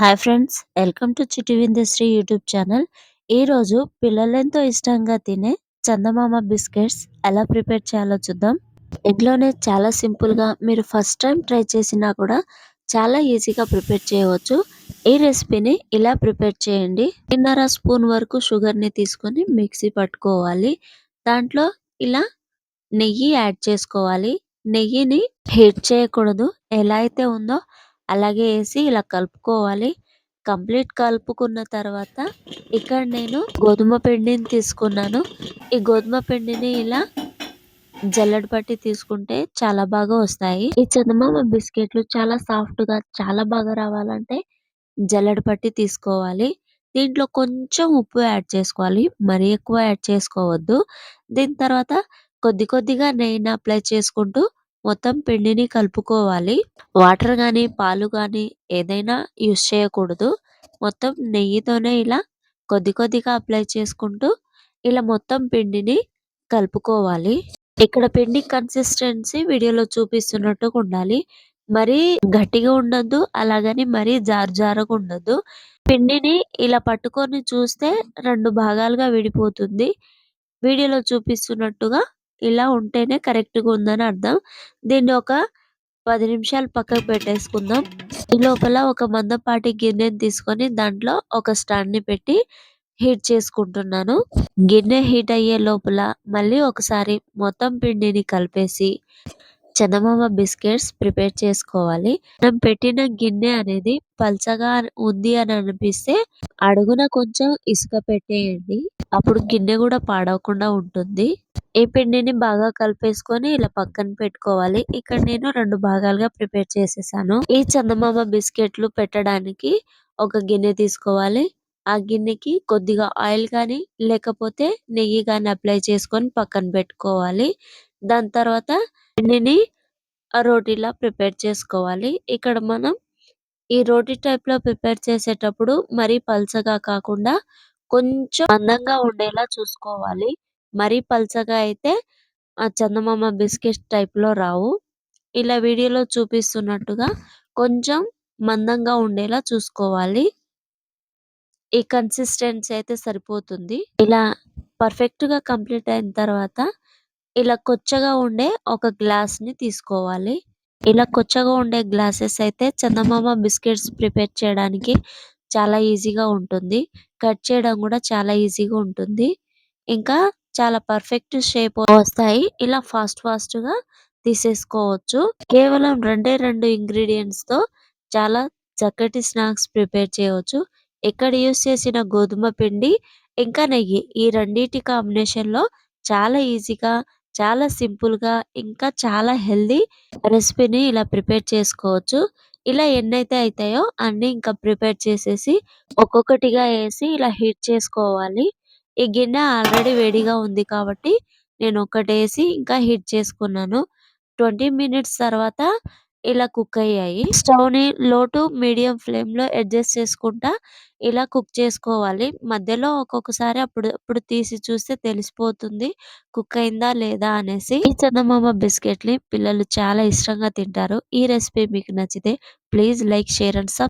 Hi friends welcome to Chitti విందశ్రీ YouTube channel. ఈరోజు పిల్లలెంతో ఇష్టంగా తినే చందమామ బిస్కెట్స్ ఎలా ప్రిపేర్ చేయాలో చూద్దాం. ఇంట్లోనే చాలా సింపుల్గా మీరు ఫస్ట్ టైం ట్రై చేసినా కూడా చాలా ఈజీగా ప్రిపేర్ చేయవచ్చు. ఈ రెసిపీని ఇలా ప్రిపేర్ చేయండి. తిన్నర స్పూన్ వరకు షుగర్ని తీసుకొని మిక్సీ పట్టుకోవాలి. దాంట్లో ఇలా నెయ్యి యాడ్ చేసుకోవాలి. నెయ్యిని హీట్ చేయకూడదు. ఎలా అయితే ఉందో అలాగే వేసి ఇలా కలుపుకోవాలి. కంప్లీట్ కలుపుకున్న తర్వాత ఇక్కడ నేను గోధుమ పిండిని తీసుకున్నాను. ఈ గోధుమ పిండిని ఇలా జల్లెడ పట్టి తీసుకుంటే చాలా బాగా వస్తాయి. ఈ చందమామ బిస్కెట్లు చాలా సాఫ్ట్గా చాలా బాగా రావాలంటే జల్లెడ పట్టి తీసుకోవాలి. దీంట్లో కొంచెం ఉప్పు యాడ్ చేసుకోవాలి. మరీ ఎక్కువ యాడ్ చేసుకోవద్దు. దీని తర్వాత కొద్ది కొద్దిగా నెయ్యిని అప్లై చేసుకుంటూ మొత్తం పిండిని కలుపుకోవాలి. వాటర్ కానీ పాలు కానీ ఏదైనా యూస్ చేయకూడదు. మొత్తం నెయ్యితోనే ఇలా కొద్ది కొద్దిగా అప్లై చేసుకుంటూ ఇలా మొత్తం పిండిని కలుపుకోవాలి. ఇక్కడ పిండి కన్సిస్టెన్సీ వీడియోలో చూపిస్తున్నట్టుగా ఉండాలి. మరీ గట్టిగా ఉండద్దు అలాగని మరీ జారు జారగా ఉండద్దు. పిండిని ఇలా పట్టుకొని చూస్తే రెండు భాగాలుగా విడిపోతుంది. వీడియోలో చూపిస్తున్నట్టుగా ఇలా ఉంటేనే కరెక్ట్గా ఉందని అర్థం. దీన్ని ఒక పది నిమిషాలు పక్కకు పెట్టేసుకుందాం. ఈ లోపల ఒక మందపాటి గిన్నెని తీసుకొని దాంట్లో ఒక స్టాండ్ని పెట్టి హీట్ చేసుకుంటున్నాను. గిన్నె హీట్ అయ్యే లోపల మళ్ళీ ఒకసారి మొత్తం పిండిని కలిపేసి చందమామ బిస్కెట్స్ ప్రిపేర్ చేసుకోవాలి. మనం పెట్టిన గిన్నె అనేది పల్చగా ఉంది అని అనిపిస్తే అడుగున కొంచెం ఇసుక పెట్టేయండి. అప్పుడు గిన్నె కూడా పాడవకుండా ఉంటుంది. ఈ పిండిని బాగా కలిపేసుకొని ఇలా పక్కన పెట్టుకోవాలి. ఇక్కడ నేను రెండు భాగాలుగా ప్రిపేర్ చేసేసాను. ఈ చందమామ బిస్కెట్లు పెట్టడానికి ఒక గిన్నె తీసుకోవాలి. ఆ గిన్నెకి కొద్దిగా ఆయిల్ కానీ లేకపోతే నెయ్యి కానీ అప్లై చేసుకొని పక్కన పెట్టుకోవాలి. దాని తర్వాత పిండిని రోటీలా ప్రిపేర్ చేసుకోవాలి. ఇక్కడ మనం ఈ రోటీ టైప్లో ప్రిపేర్ చేసేటప్పుడు మరీ పల్చగా కాకుండా కొంచెం అందంగా ఉండేలా చూసుకోవాలి. మరీ పల్చగా అయితే ఆ చందమామ బిస్కెట్ టైప్లో రావు. ఇలా వీడియోలో చూపిస్తున్నట్టుగా కొంచెం మందంగా ఉండేలా చూసుకోవాలి. ఈ కన్సిస్టెన్సీ అయితే సరిపోతుంది. ఇలా పర్ఫెక్ట్గా కంప్లీట్ అయిన తర్వాత ఇలా కొచ్చగా ఉండే ఒక గ్లాస్ని తీసుకోవాలి. ఇలా కొచ్చగా ఉండే గ్లాసెస్ అయితే చందమామ బిస్కెట్స్ ప్రిపేర్ చేయడానికి చాలా ఈజీగా ఉంటుంది. కట్ చేయడం కూడా చాలా ఈజీగా ఉంటుంది. ఇంకా చాలా పర్ఫెక్ట్ షేప్ వస్తాయి. ఇలా ఫాస్ట్ ఫాస్ట్గా తీసేసుకోవచ్చు. కేవలం రెండే రెండు ఇంగ్రీడియంట్స్తో చాలా చక్కటి స్నాక్స్ ప్రిపేర్ చేయవచ్చు. ఇక్కడ యూస్ చేసిన గోధుమ పిండి ఇంకా నెయ్యి ఈ రెండిటి కాంబినేషన్లో చాలా ఈజీగా చాలా సింపుల్గా ఇంకా చాలా హెల్దీ రెసిపీని ఇలా ప్రిపేర్ చేసుకోవచ్చు. ఇలా ఎన్నైతే అవుతాయో అన్ని ఇంకా ప్రిపేర్ చేసేసి ఒక్కొక్కటిగా వేసి ఇలా హీట్ చేసుకోవాలి. ఈ గిన్నె ఆల్రెడీ వేడిగా ఉంది కాబట్టి నేను ఒకటి వేసి ఇంకా హీట్ చేసుకున్నాను. ట్వంటీ మినిట్స్ తర్వాత ఇలా కుక్ అయ్యాయి. స్టవ్ని లో టు మీడియం ఫ్లేమ్లో అడ్జస్ట్ చేసుకుంటా ఇలా కుక్ చేసుకోవాలి. మధ్యలో ఒక్కొక్కసారి అప్పుడు అప్పుడు తీసి చూస్తే తెలిసిపోతుంది కుక్ అయిందా లేదా అనేసి. ఈ చందమామ బిస్కెట్ని పిల్లలు చాలా ఇష్టంగా తింటారు. ఈ రెసిపీ మీకు నచ్చితే please like share and sub